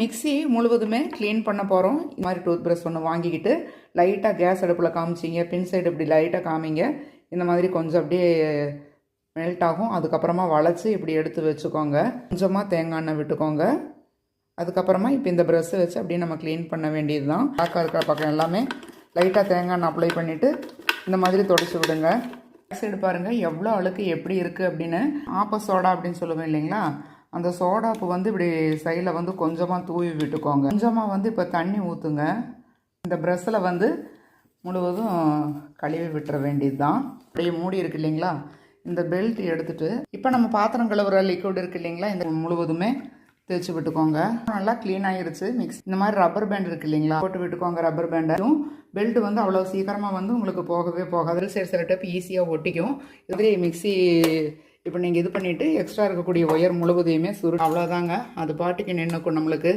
Mixie முழுவதுமே clean பண்ண போகிறோம் இந்த மாதிரி டூத் ப்ரஷ் ஒன்று வாங்கிக்கிட்டு லைட்டாக கேஸ் அடுப்பில் காமிச்சிங்க. பின் சைடு இப்படி லைட்டாக காமிங்க. இந்த மாதிரி கொஞ்சம் அப்படியே மெல்ட் ஆகும். அதுக்கப்புறமா வளைச்சி இப்படி எடுத்து வச்சுக்கோங்க. கொஞ்சமாக தேங்காய் எண்ணெய் விட்டுக்கோங்க. அதுக்கப்புறமா இப்போ இந்த ப்ரெஷ்ஷை வச்சு அப்படியே நம்ம க்ளீன் பண்ண வேண்டியது தான் பேக்காக இருக்கிற பக்கம் எல்லாமே லைட்டாக தேங்காய் எண்ணெய் அப்ளை பண்ணிவிட்டு இந்த மாதிரி தொடச்சி விடுங்க. சைடு பாருங்கள் எவ்வளோ அழுக்கு எப்படி இருக்குது அப்படின்னு. ஆப்ப சோடா அப்படின்னு சொல்லுவேன் இல்லைங்களா? அந்த சோடாப்பு வந்து இப்படி சைடில் வந்து கொஞ்சமாக தூவி விட்டுக்கோங்க. கொஞ்சமாக வந்து இப்போ தண்ணி ஊற்றுங்க இந்த ப்ரெஷ்ஷில் வந்து முழுவதும் கழுவி விட்டுற வேண்டியது தான் அப்படியே மூடி இருக்கு இல்லைங்களா? இந்த பெல்ட் எடுத்துகிட்டு இப்போ நம்ம பாத்திரம் கழுவுற லிக்விட் இருக்கு இல்லைங்களா? இந்த முழுவதுமே தேய்ச்சி விட்டுக்கோங்க. நல்லா க்ளீன் ஆயிருச்சு. மிக்ஸ் இந்த மாதிரி ரப்பர் பேண்ட் இருக்கு இல்லைங்களா? போட்டு விட்டுக்கோங்க ரப்பர் பேண்டும் பெல்ட் வந்து அவ்வளோ சீக்கிரமாக வந்து உங்களுக்கு போகவே போகாது. சரி சில டப் ஈஸியாக ஒட்டிக்கும். இதுலேயே மிக்ஸி இப்போ நீங்கள் இது பண்ணிவிட்டு எக்ஸ்ட்ரா இருக்கக்கூடிய ஒயர் முழுவதையுமே சுரு அவ்வளோதாங்க அது பாட்டுக்கு நின்றுக்கும் நம்மளுக்கு.